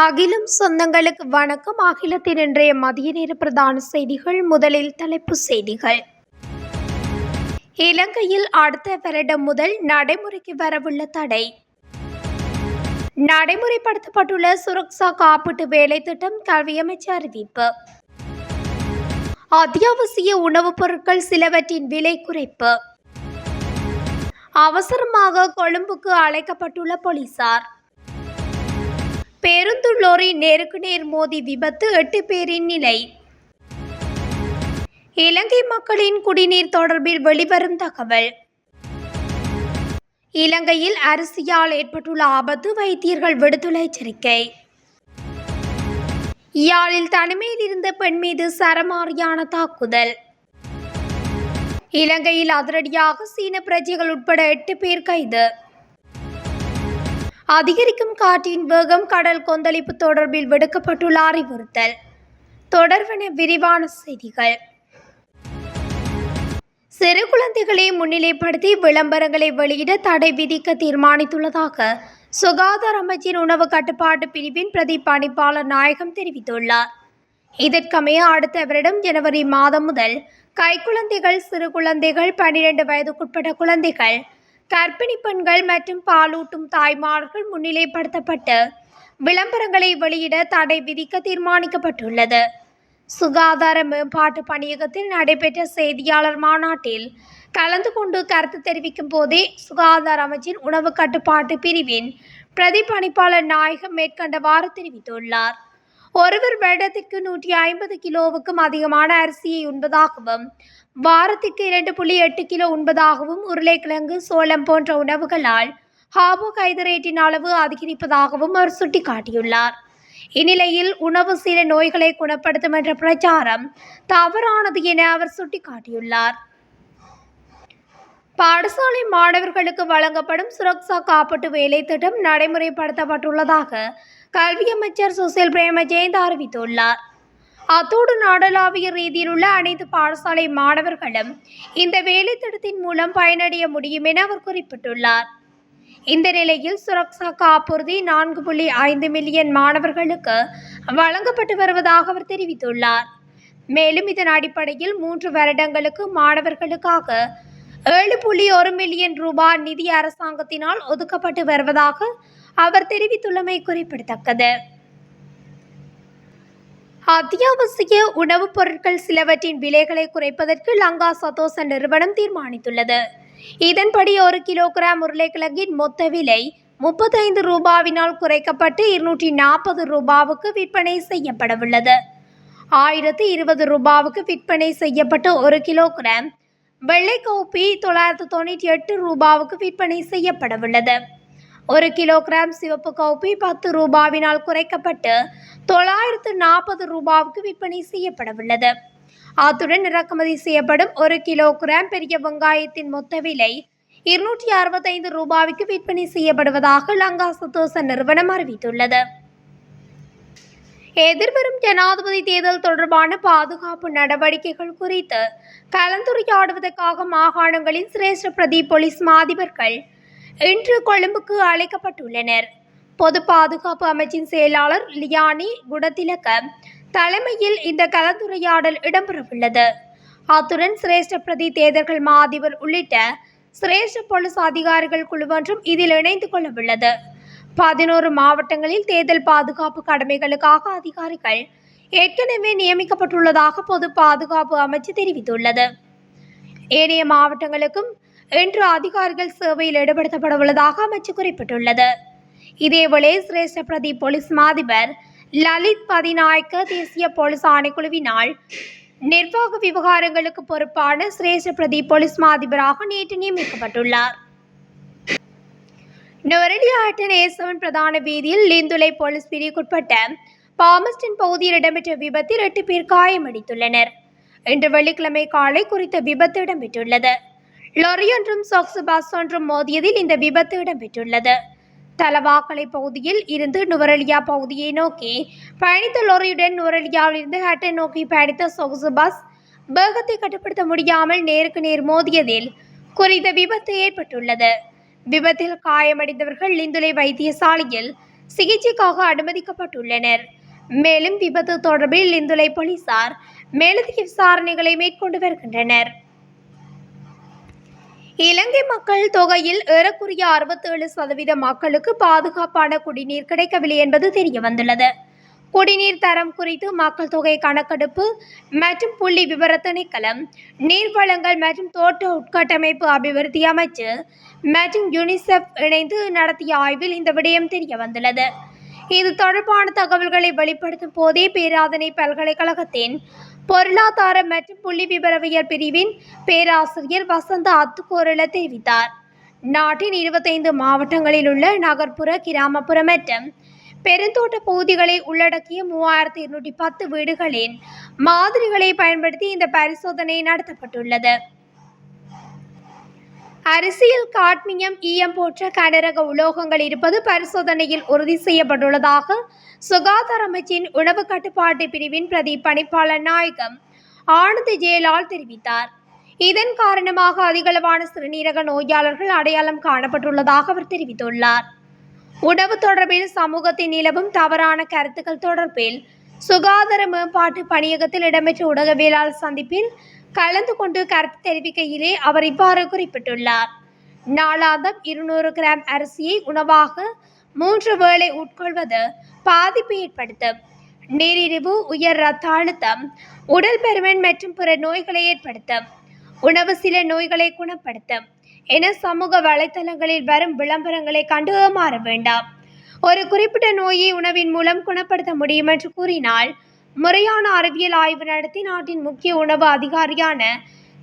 அகிலும் சொந்தங்களுக்கு வணக்கம். அகிலத்தின் இன்றைய மதிய நேர பிரதான செய்திகள். முதலில் தலைப்புச் செய்திகள். இலங்கையில் அடுத்த வருடம் முதல் நடைமுறைக்கு வரவுள்ள தடை. நடைமுறைப்படுத்தப்பட்டுள்ள சுரக்ஷா காப்பீட்டு வேலை திட்டம் கல்வி அமைச்சர் அறிவிப்பு. அத்தியாவசிய உணவுப் பொருட்கள் சிலவற்றின் விலை குறைப்பு. அவசரமாக கொழும்புக்கு அழைக்கப்பட்டுள்ள போலீசார். பேருந்து லோரி நேருக்கு நேர் மோதி விபத்து எட்டு பேரின் நிலை. இலங்கை மக்களின் குடிநீர் தொடர்பில் வெளிவரும் தகவல். இலங்கையில் அரிசியால் ஏற்பட்டுள்ள ஆபத்து வைத்தியர்கள் விடுத்துள்ள எச்சரிக்கை. யாழில் தனிமையில் இருந்த பெண் மீது சரமாரியான தாக்குதல். இலங்கையில் அதிரடியாக சீன பிரஜைகள் உட்பட எட்டு பேர் கைது. அதிகரிக்கும் காற்றின் வேகம் கடல் கொந்தளிப்பு தொடர்பில் விடுக்கப்பட்டுள்ள அறிவுறுத்தல். தொடர்பன விரிவான செய்திகள். சிறு குழந்தைகளை முன்னிலைப்படுத்தி விளம்பரங்களை வெளியிட தடை விதிக்க தீர்மானித்துள்ளதாக சுகாதார அமைச்சின் உணவு கட்டுப்பாட்டு பிரிவின் பிரதி பணிப்பாளர் நாயகம் தெரிவித்துள்ளார். இதற்கமைய அடுத்த வருடம் ஜனவரி மாதம் முதல் கைக்குழந்தைகள் சிறு குழந்தைகள் பன்னிரண்டு வயதுக்குட்பட்ட குழந்தைகள் கர்ப்பிணி பெண்கள் மற்றும் பாலூட்டும் தாய்மார்கள் முன்னிலைப்படுத்தப்பட்டு விளம்பரங்களை வெளியிட தடை விதிக்க தீர்மானிக்கப்பட்டுள்ளது. சுகாதார மேம்பாட்டு பணியகத்தில் நடைபெற்ற செய்தியாளர் மாநாட்டில் கலந்து கொண்டு கருத்து தெரிவிக்கும் போதே சுகாதார அமைச்சின் உணவு கட்டுப்பாட்டு பிரிவின் பிரதிபணிப்பாளர் நாயகம் மேற்கண்டவாறு தெரிவித்துள்ளார். ஒருவர் வருடத்திற்கு நூற்றி ஐம்பது கிலோவுக்கும் அதிகமான அரிசியை உண்பதாகவும் வாரத்திற்கு இரண்டு புள்ளி எட்டு கிலோ உண்பதாகவும் உருளைக்கிழங்கு சோளம் போன்ற உணவுகளால் கார்போஹைட்ரேட்டின் அளவு அதிகரிப்பதாகவும் அவர் சுட்டிக்காட்டியுள்ளார். இந்நிலையில் உணவு சில நோய்களை குணப்படுத்தும் என்ற பிரச்சாரம் தவறானது என அவர் சுட்டிக்காட்டியுள்ளார். பாடசாலை மாணவர்களுக்கு வழங்கப்படும் சுரக்ஷா காப்பீட்டு வேலை திட்டம் நடைமுறைப்படுத்தப்பட்டுள்ளதாக கல்வி அமைச்சர் சுசில் பிரேமஜெயந்த் அறிவித்துள்ளார். அத்தோடு நாடளாவிய ரீதியில் உள்ள அனைத்து பாடசாலை மாணவர்களும் இந்த வேலைத்திட்டத்தின் மூலம் பயனடைய முடியும் என அவர் குறிப்பிட்டுள்ளார். இந்த நிலையில் சுரக்ஷா காப்புறுதி நான்கு புள்ளி ஐந்து மில்லியன் மாணவர்களுக்கு வழங்கப்பட்டு வருவதாக அவர் தெரிவித்துள்ளார். மேலும் இதன் அடிப்படையில் மூன்று வருடங்களுக்கு மாணவர்களுக்காக ஏழு புள்ளி ஒரு மில்லியன் ரூபாய் நிதி அரசாங்கத்தினால் ஒதுக்கப்பட்டு வருவதாக அவர் தெரிவித்துள்ளமை குறிப்பிடத்தக்கது. அத்தியாவசிய உணவுப் பொருட்கள் சிலவற்றின் விலைகளை குறைப்பதற்கு லங்கா சதோச நிறுவனம் தீர்மானித்துள்ளது. இதன்படி ஒரு கிலோகிராம் உருளைக்கிழங்கின் மொத்த விலை முப்பத்தைந்து ரூபாவினால் குறைக்கப்பட்டு இருநூற்றி நாற்பது ரூபாவுக்கு விற்பனை செய்யப்படவுள்ளது. ஆயிரத்து இருபது ரூபாவுக்கு விற்பனை செய்யப்பட்ட ஒரு கிலோகிராம் வெள்ளை கோப்பி தொள்ளாயிரத்து தொண்ணூற்றி எட்டு ரூபாவுக்கு விற்பனை செய்யப்படவுள்ளது. ஒரு கிலோகிராம் சிவப்பு கௌப்பி பத்து ரூபாவினால் குறைக்கப்பட்டு தொள்ளாயிரத்து நாற்பது ரூபாவுக்கு விற்பனை செய்யப்படவுள்ளது. அத்துடன் இறக்குமதி செய்யப்படும் ஒரு கிலோகிராம் பெரிய வெங்காயத்தின் மொத்த விலை இருநூற்றி அறுபத்தைந்து ரூபாய்க்கு விற்பனை செய்யப்படுவதாக லங்கா சத்தோச நிறுவனம் அறிவித்துள்ளது. எதிர்வரும் ஜனாதிபதி தேர்தல் தொடர்பான பாதுகாப்பு நடவடிக்கைகள் குறித்து கலந்துரையாடுவதற்காக மாகாணங்களின் சிரேஷ்ட பிரதி போலீஸ் மாதிபர்கள் இன்று கொழும்புக்கு அழைக்கப்பட்டுள்ளனர். பொது பாதுகாப்பு அமைச்சின் செயலாளர் லியானி குடத்திலக்க தலைமையில் இந்த கலந்துரையாடல் இடம்பெறவுள்ளது. அத்துடன் சிரேஷ்ட பிரதி தேர்தல்கள் மாதிபர் உள்ளிட்ட சிரேஷ்ட போலீஸ் அதிகாரிகள் குழுவொன்றும் இதில் இணைந்து கொள்ளவுள்ளது. பதினோரு மாவட்டங்களில் தேர்தல் பாதுகாப்பு கடமைகளுக்காக அதிகாரிகள் ஏற்கனவே நியமிக்கப்பட்டுள்ளதாக பொது பாதுகாப்பு அமைச்சு தெரிவித்துள்ளது. ஏனைய மாவட்டங்களுக்கும் இன்று அதிகாரிகள் சேவையில் ஈடுபடுத்தப்பட உள்ளதாக அமைச்சு குறிப்பிட்டுள்ளது. இதேவேளை சிரேஷ்ட பிரதி போலீஸ் மாதிபர் லலித் பதிநாயக்க தேசிய போலீஸ் ஆணைக்குழுவினால் நிர்வாக விவகாரங்களுக்கு பொறுப்பான சிரேஷ்ட பிரதி போலீஸ் மாதிபராக நேற்று நியமிக்கப்பட்டுள்ளார். நொரலியாட்டன் ஏசவன் பிரதான வீதியில் லிந்துலை போலீஸ் பிரிவுக்குட்பட்ட பாமஸ்டன் பகுதியில் இடம்பெற்ற விபத்தில் எட்டு பேர் காயமடைந்துள்ளனர். இன்று வெள்ளிக்கிழமை காலை குறித்த விபத்து இடம்பெற்றுள்ளது. லொரி ஒன்றும் சாக்ஸ் பஸ் ஒன்றும் மோதியதில் இந்த விபத்து இடம்பெற்றுள்ளது. தலவாக்கலை பகுதியில் இருந்து நுவரெலியா பகுதியை நோக்கி பயணித்த லொரியுடன் நுவரெலியாவில் இருந்து நோக்கி பயணித்த சொகுசு பஸ் வேகத்தை கட்டுப்படுத்த முடியாமல் நேருக்கு நேர் மோதியதில் குறித்த விபத்து ஏற்பட்டுள்ளது. விபத்தில் காயமடைந்தவர்கள் லிந்துலை வைத்தியசாலையில் சிகிச்சைக்காக அனுமதிக்கப்பட்டுள்ளனர். மேலும் விபத்து தொடர்பில் லிந்துலை போலீசார் மேலதிக விசாரணைகளை மேற்கொண்டு வருகின்றனர். இலங்கை மக்கள் தொகையில் ஏறக்குறைய அறுபத்தேழு சதவீத மக்களுக்கு பாதுகாப்பான குடிநீர் கிடைக்கவில்லை என்பது தெரிய வந்துள்ளது குடிநீர் தரம் குறித்து மக்கள் தொகை கணக்கெடுப்பு மற்றும் புள்ளி விவர திணைக்களம் நீர் வளங்கள் மற்றும் தோட்ட உட்கட்டமைப்பு அபிவிருத்தி அமைச்சு மற்றும் யுனிசெஃப் இணைந்து நடத்திய ஆய்வில் இந்த விடயம் தெரிய வந்துள்ளது இது தொடர்பான தகவல்களை வெளிப்படுத்தும் போதே பேராதனை பல்கலைக்கழகத்தின் பொருளாதார மற்றும் புள்ளி விவரவியல் பிரிவின் பேராசிரியர் வசந்த அத்துக்கோரல தெரிவித்தார். நாட்டின் இருபத்தைந்து மாவட்டங்களில் உள்ள நகர்ப்புற கிராமப்புற மற்றும் பெருந்தோட்ட பகுதிகளை உள்ளடக்கிய மூவாயிரத்தி இருநூற்றி பத்து வீடுகளின் மாதிரிகளை பயன்படுத்தி இந்த பரிசோதனை நடத்தப்பட்டுள்ளது. அரிசியில் காட்மியம் ஈயம் போன்ற கனரக உலோகங்கள் இருப்பது பரிசோதனையில் உறுதி செய்யப்பட்டுள்ளதாக சுகாதார அமைச்சின் உணவு கட்டுப்பாட்டு பிரிவின் பிரதி பணிப்பாளர் நாயகம் ஆனந்த் ஜெயலால் தெரிவித்தார். இதன் காரணமாக அதிகளவான சிறுநீரக நோயாளர்கள் அடையாளம் காணப்பட்டுள்ளதாக அவர் தெரிவித்துள்ளார். உணவு தொடர்பில் சமூகத்தில் நிலவும் தவறான கருத்துக்கள் தொடர்பில் சுகாதார மேம்பாட்டு பணியகத்தில் இடம்பெற்ற ஊடகவியலாளர் சந்திப்பில் கலந்து கொண்டு கருத்து தெரிவிக்கையிலே அவர் இவ்வாறு குறிப்பிட்டுள்ளார். நாளாந்தம் இருநூறு கிராம் அரிசியை உணவாக மூன்று வேளை உட்கொள்வது பாதிப்பு ஏற்படுத்தும். நீரிழிவு உயர் ரத்த அழுத்தம் உடல் பெருமன் மற்றும் பிற நோய்களை ஏற்படுத்தும். உணவு சில நோய்களை குணப்படுத்தும் என சமூக வலைத்தளங்களில் வரும் விளம்பரங்களை கண்டு மாற வேண்டாம். ஒரு குறிப்பிட்ட நோயை உணவின் மூலம் குணப்படுத்த முடியும் என்று கூறினால் முறையான அறிவியல் ஆய்வு நடத்தி நாட்டின் முக்கிய உணவு அதிகாரியான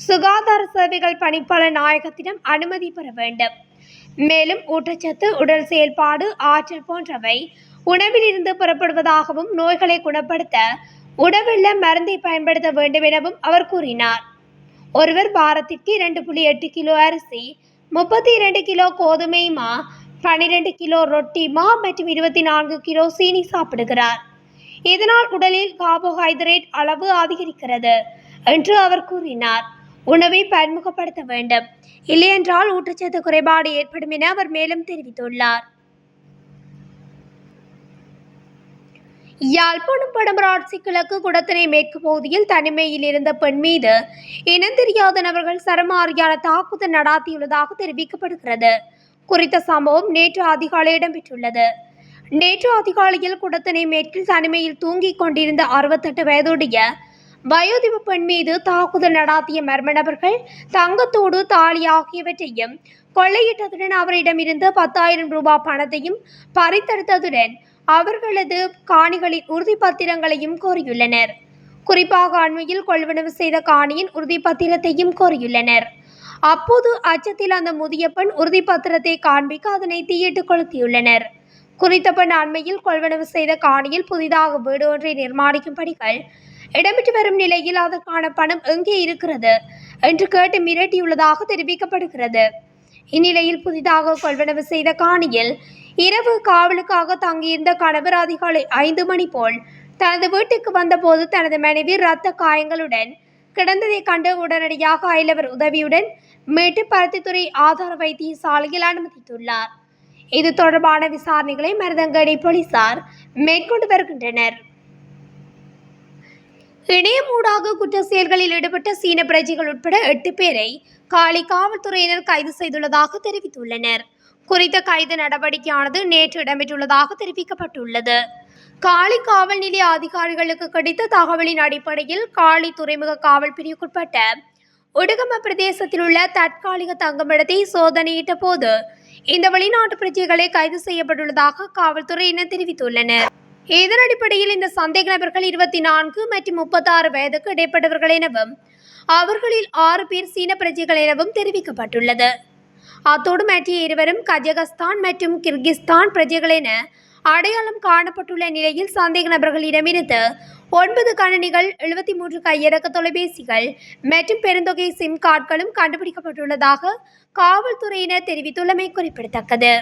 சுகாதார சேவைகள் பணிப்பாளர் நாயகத்திடம் அனுமதி பெற வேண்டும். மேலும் ஊட்டச்சத்து உடல் செயல்பாடு ஆற்றல் போன்றவை உணவிலிருந்து புறப்படுவதாகவும் நோய்களை குணப்படுத்த உணவுள்ள மருந்தை பயன்படுத்த வேண்டும் எனவும் அவர் கூறினார். ஒருவர் வாரத்திற்கு இரண்டு புள்ளி எட்டு கிலோ அரிசி முப்பத்தி இரண்டு கிலோ கோதுமை மா பன்னிரெண்டு கிலோ ரொட்டி மா மற்றும் இருபத்தி நான்கு கிலோ சீனி சாப்பிடுகிறார். இதனால் உடலில் கார்போஹைட்ரேட் அளவு அதிகரிக்கிறது என்று அவர் கூறினார். உணவை பன்முகப்படுத்த வேண்டும். இல்லையென்றால் ஊட்டச்சத்து குறைபாடு ஏற்படும் என அவர் மேலும் தெரிவித்துள்ளார். யாழ்ப்பாணம் படமராட்சி கிழக்கு குடத்தினை மேற்கு பகுதியில் தனிமையில் இருந்த பெண் மீது இனம் தெரியாத நபர்கள் சரமாரியான தாக்குதல் நடாத்தியுள்ளதாக தெரிவிக்கப்படுகிறது. குறித்த சம்பவம் நேற்று அதிகாலை இடம்பெற்றுள்ளது. நேற்று அதிகாலையில் குடத்தினை மேற்கில் தனிமையில் தூங்கிக் கொண்டிருந்த அறுபத்தெட்டு வயதுடைய வயோதிப பெண் மீது தாக்குதல் நடாத்திய மர்ம நபர்கள் தங்கத்தோடு தாலி ஆகியவற்றையும் கொள்ளையிட்டதுடன் அவரிடமிருந்து பத்தாயிரம் ரூபாய் பணத்தையும் பறித்தெடுத்ததுடன் அவர்களது காணிகளின் உறுதிப்பத்திரங்களையும் கோரியுள்ளனர். குறிப்பாக அண்மையில் கொள்வனவு செய்த காணியின் உறுதிப்பத்திரத்தையும் கோரியுள்ளனர். அப்போது அச்சத்தில் அந்த முதிய பெண் உறுதிப்பத்திரத்தை காண்பிக்க அதனை தீயிட்டு கொளுத்தியுள்ளனர். குறித்த பெண் அண்மையில் கொள்வனவு செய்த காணியில் புதிதாக வீடு ஒன்றை நிர்மாணிக்கும் பணிகள் இடம்பெற்று வரும் நிலையில் அதற்கான பணம் எங்கே இருக்கிறது என்று கேட்டு மிரட்டியுள்ளதாக தெரிவிக்கப்படுகிறது. இந்நிலையில் புதிதாக கொள்வனவு செய்த காணியில் இரவு காவலுக்காக தங்கியிருந்த கணவர் அதிகாலை ஐந்து மணி போல் தனது வீட்டுக்கு வந்தபோது தனது மனைவி இரத்த காயங்களுடன் கிடந்ததை கண்டு உடனடியாக அயலவர் உதவியுடன் மேட்டுப்பருத்தித்துறை ஆதார வைத்தியசாலையில் அனுமதித்துள்ளார். இது தொடர்பான விசாரணைகளை மருதங்கடி போலீசார் மேற்கொண்டு வருகின்றனர். இணையமூடாக குற்ற செயல்களில் ஈடுபட்ட சீன பிரஜைகள் உட்பட எட்டு பேரை காலி காவல்துறையினர் கைது செய்துள்ளதாக தெரிவித்துள்ளனர். குறித்த கைது நடவடிக்கையானது நேற்று இடம்பெற்றுள்ளதாக தெரிவிக்கப்பட்டுள்ளது. காலி காவல் நிலைய அதிகாரிகளுக்கு கிடைத்த தகவலின் அடிப்படையில் காலி துறைமுக காவல் பிரிவுக்குட்பட்ட ஒடுகம பிரதேசத்தில் உள்ள தற்காலிக தங்குமிடத்தை சோதனையிட்ட போது இந்த வெளிநாட்டு பிரஜைகளை கைது செய்யப்பட்டுள்ளதாக காவல்துறையினர் தெரிவித்துள்ளனர். இதன் அடிப்படையில் இந்த சந்தேக நபர்கள் இருபத்தி நான்கு மற்றும் முப்பத்தாறு வயதுக்கு இடைப்பட்டவர்கள் எனவும் அவர்களில் ஆறு பேர் சீன பிரஜைகள் எனவும் தெரிவிக்கப்பட்டுள்ளது. அத்தோடு மற்ற இருவரும் கஜகஸ்தான் மற்றும் கிர்கிஸ்தான் பிரஜைகள் என அடையாளம் காணப்பட்டுள்ள நிலையில் சந்தேக நபர்களிடமிருந்து ஒன்பது கணனிகள் எழுபத்தி மூன்று கையடக்க தொலைபேசிகள் மற்றும் பெருந்தொகை சிம் கார்டுகளும் கண்டுபிடிக்கப்பட்டுள்ளதாக காவல்துறையினர் தெரிவித்துள்ளமை குறிப்பிடத்தக்கது.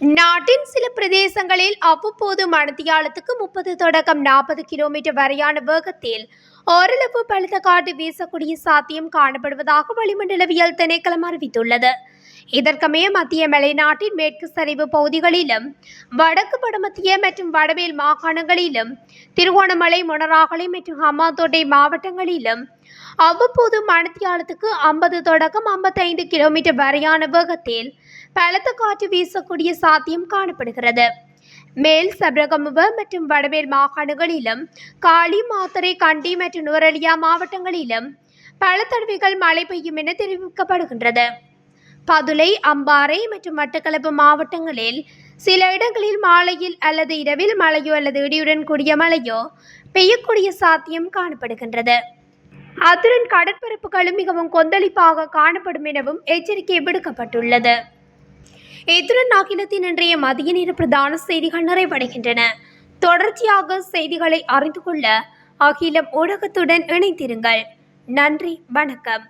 நாட்டின் சில பிரதேசங்களில் அவ்வப்போது மணத்தியாலத்துக்கு முப்பது தொடக்கம் நாற்பது கிலோமீட்டர் வரையான வேகத்தில் ஓரளவு பழுத்த காட்டு வீசக்கூடிய சாத்தியம் காணப்படுவதாக வளிமண்டலவியல் திணைக்களம் அறிவித்துள்ளது. இதற்கமைய மத்திய மலைநாட்டின் மேற்கு சரிவு பகுதிகளிலும் வடக்கு வடமத்திய மற்றும் வடமேல் மாகாணங்களிலும் திருகோணமலை மொனராகலை மற்றும் ஹம்மாந்தோட்டை மாவட்டங்களிலும் அவ்வப்போது மணத்தியாலத்துக்கு ஐம்பது தொடக்கம் ஐம்பத்தைந்து கிலோமீட்டர் வரையான வேகத்தில் பலத்த காற்று வீசக்கூடிய சாத்தியம் காணப்படுகிறது. மேல் சபரகமுவ மற்றும் வடமேல் மாகாணங்களிலும் காளி மாத்தரை கண்டி மற்றும் நுவரெலியா மாவட்டங்களிலும் பல தடவைகள் மழை பெய்யும் என தெரிவிக்கப்படுகின்றது. பதுளை அம்பாறை மற்றும் மட்டக்களப்பு மாவட்டங்களில் சில இடங்களில் மாலையில் அல்லது இரவில் மழையோ அல்லது இடியுடன் கூடிய மழையோ பெய்யக்கூடிய சாத்தியம் காணப்படுகின்றது. அத்துடன் கடற்பரப்புகளும் மிகவும் கொந்தளிப்பாக காணப்படும் எனவும் எச்சரிக்கை விடுக்கப்பட்டுள்ளது. இத்துடன் அகிலத்தின் இன்றைய மதிய நேர பிரதான செய்திகள் நிறைவடைகின்றன. தொடர்ச்சியாக செய்திகளை அறிந்து கொள்ள அகிலம் ஊடகத்துடன் இணைந்திருங்கள். நன்றி வணக்கம்.